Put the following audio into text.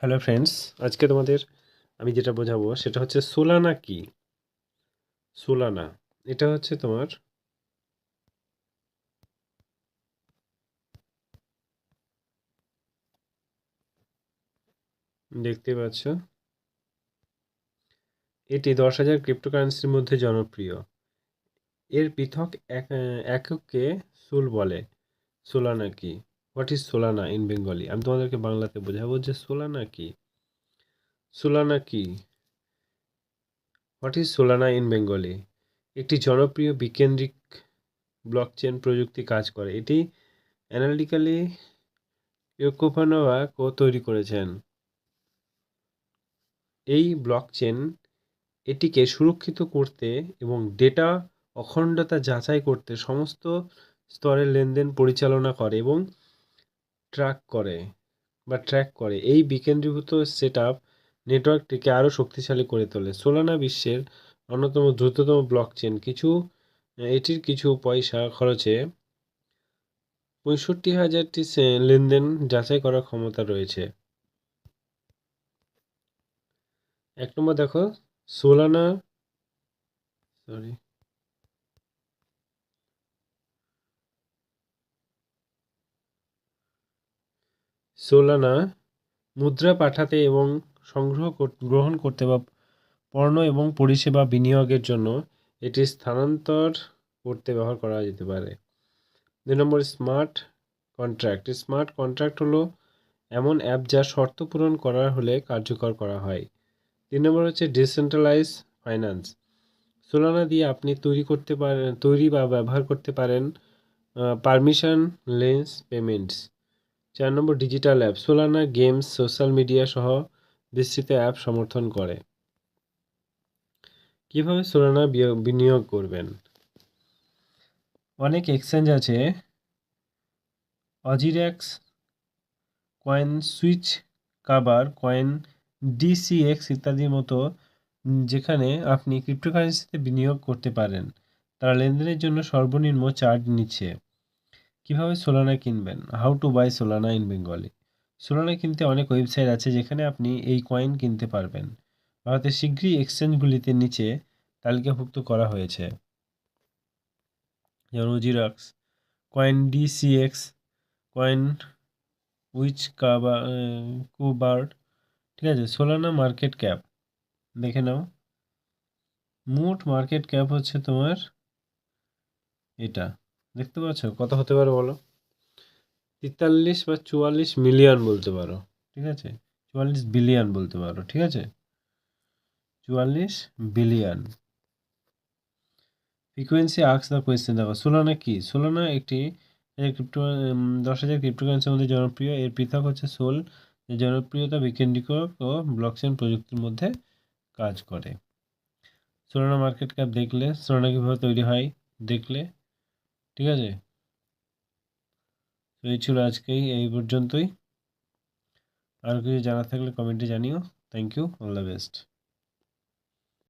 Hello friends আজকে তোমাদের আমি যেটা বোঝাবো সেটা হচ্ছে সোলানা কি? সোলানা এটা হচ্ছে তোমার দেখতে পাচ্ছ? এটি দশ হাজার ক্রিপ্টোকারেন্সির মধ্যে জনপ্রিয়। এর পৃথক এক এককে সুল বলে। সোলানা কি? What is Solana in Bengali আমি তোমাদেরকে বাংলাতে বোঝাবো যে সোলানা কি? সোলানা কি? What is Solana in Bengali একটি জনপ্রিয় বিকেন্দ্রিক ব্লকচেন প্রযুক্তি কাজ করে। এটি অ্যানালিটিক্যালি ইয়োকোভানোভাকও তৈরি করেছেন। এই ব্লকচেন এটিকে সুরক্ষিত করতে এবং ডেটা অখণ্ডতা যাচাই করতে সমস্ত স্তরের লেনদেন পরিচালনা করে এবং ট্র্যাক করে বা ট্র্যাক করে, এই বিকেন্দ্রীভূত সেট নেটওয়ার্কটিকে আরও শক্তিশালী করে তোলে। সোলানা বিশ্বের অন্যতম দ্রুততম ব্লকচেন কিছু, এটির কিছু পয়সা খরচে পঁয়ষট্টি হাজারটি লেনদেন যাচাই করার ক্ষমতা রয়েছে। এক নম্বর দেখো সোলানা সরি সোলানা মুদ্রা পাঠাতে এবং সংগ্রহ গ্রহণ করতে বা পণ্য এবং পরিষেবা বিনিয়োগের জন্য এটি স্থানান্তর করতে ব্যবহার করা যেতে পারে। দুই নম্বর, স্মার্ট কন্ট্রাক্ট। স্মার্ট কন্ট্রাক্ট হলো এমন অ্যাপ যা শর্ত পূরণ করার হলে কার্যকর করা হয়। তিন নম্বর হচ্ছে ডিসেন্ট্রালাইজ ফাইন্যান্স। সোলানা দিয়ে আপনি তৈরি করতে পারেন, তৈরি বা ব্যবহার করতে পারেন পারমিশন লেন্স পেমেন্টস। চার নম্বর digital app Solana games social media সহ বিস্তৃত অ্যাপ সমর্থন করে। কীভাবে সোলানা বিনিয়োগ করবেন? অনেক এক্সচেঞ্জ আছে। অজিরেক্স কয়েন সুইচ কাবার কয়েন ডিসিএক্স ইত্যাদির মতো যেখানে আপনি ক্রিপ্টোকারেন্সিতে বিনিয়োগ করতে পারেন। তারা লেনদেনের জন্য সর্বনিম্ন চার্জ নিচ্ছে। কীভাবে সোলানা কিনবেন? How to buy Solana in Bengali Solana কিনতে অনেক ওয়েবসাইট আছে যেখানে আপনি এই কয়েন কিনতে পারবেন। ভারতের শীঘ্রই এক্সচেঞ্জগুলিতে নিচে তালিকাভুক্ত করা হয়েছে। যেমন WazirX coin DCX coin which কাবা কুবার্ড ঠিক আছে? সোলানা মার্কেট ক্যাপ দেখে নাও। মোট মার্কেট ক্যাপ হচ্ছে তোমার এটা। দেখতে পাচ্ছ? কত হতে পারে বলো? তেতাল্লিশ বা চুয়াল্লিশ মিলিয়ন বলতে পারো, ঠিক আছে? চুয়াল্লিশ বিলিয়ন বলতে পারো, ঠিক আছে? চুয়াল্লিশ billion. Frequency asks the question, দেখো, সোলানা কি? সোলানা একটি ক্রিপ্টো দশ হাজার ক্রিপ্টোকারেন্সির মধ্যে জনপ্রিয়। এর পৃথক হচ্ছে সোল জনপ্রিয়তা বিকেন্দ্রিক ও ব্লকচেন প্রযুক্তির মধ্যে কাজ করে। সোলানা মার্কেট ক্যাপ দেখলে, সোলানা কীভাবে তৈরি হয়? দেখলে ঠিক আছে? তো এই ছিল আজকেই, এই পর্যন্তই। আর কিছু জানা থাকলে কমেন্টে জানিও। Thank you all the best